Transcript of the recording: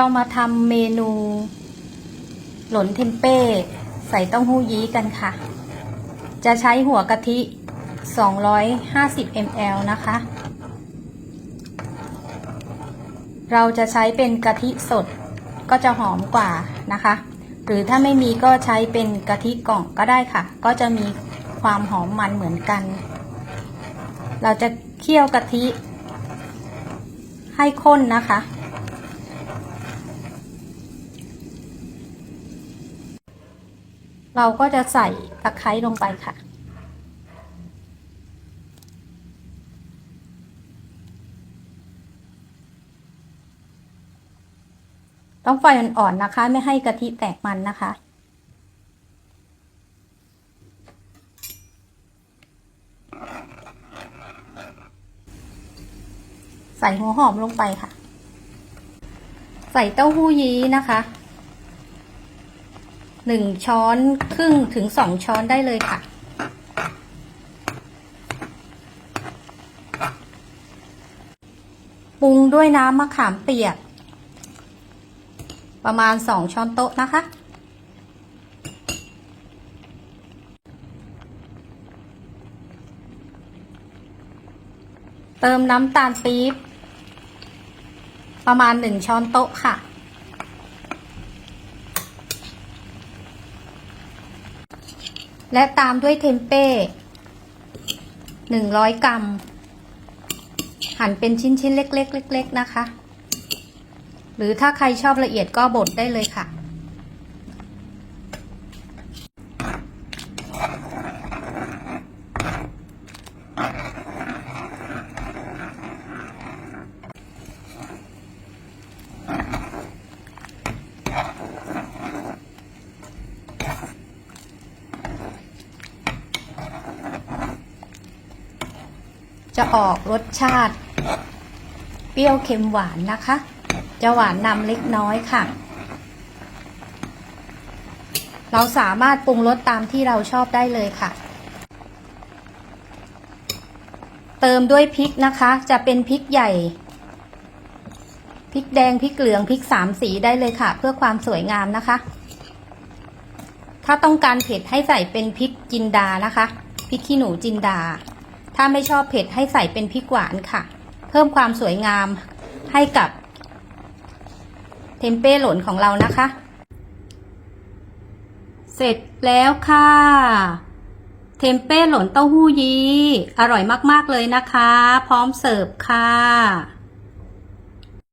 เรามาทำเมนู หลนเทมเป้ ใส่เต้าหู้ยี้กันค่ะ จะใช้หัวกะทิ 250 ml นะคะ เราจะใช้เป็นกะทิสดก็จะหอมกว่านะคะ หรือถ้าไม่มีก็ใช้เป็นกะทิกล่องก็ได้ค่ะ ก็จะมีความหอมมันเหมือนกัน เราจะเคี่ยวกะทิให้ข้นนะคะ เราก็จะใส่ตะไคร้ลงไปค่ะ ต้องไฟอ่อนๆนะคะ ไม่ให้กะทิแตกมันนะคะใส่หัวหอมลงไปค่ะ ใส่เต้าหู้ยี้นะคะ หนึ่งช้อนครึ่งถึงสองช้อนได้เลยค่ะ ปรุงด้วยน้ำมะขามเปียก ประมาณสองช้อนโต๊ะนะคะ เติมน้ำตาลปี๊บประมาณหนึ่งช้อนโต๊ะค่ะ และตามด้วยเทมเป้หนึ่งร้อยกรัม หั่นเป็นชิ้นๆ เล็กๆ เล็ก ๆ นะคะ หรือถ้าใครชอบละเอียดก็บดได้เลยค่ะ จะออกรสชาติ เปรี้ยวเค็มหวานนะคะ จะหวานนำเล็กน้อยค่ะ เราสามารถปรุงรสตามที่เราชอบได้เลยค่ะ เติมด้วยพริกนะคะ จะเป็นพริกใหญ่พริกแดงพริกเหลืองพริกสามสีได้เลยค่ะ เพื่อความสวยงามนะคะ ถ้าต้องการเผ็ดให้ใส่เป็นพริกจินดานะคะพริกขี้หนูจินดา ถ้าไม่ชอบเผ็ดให้ใส่เป็นพริกหวานค่ะ เพิ่มความสวยงามให้กับเทมเป้หล่นของเรานะคะ เสร็จแล้วค่ะ เทมเป้หล่นเต้าหู้ยี้อร่อยมาก ๆ เลยนะคะ พร้อมเสิร์ฟค่ะ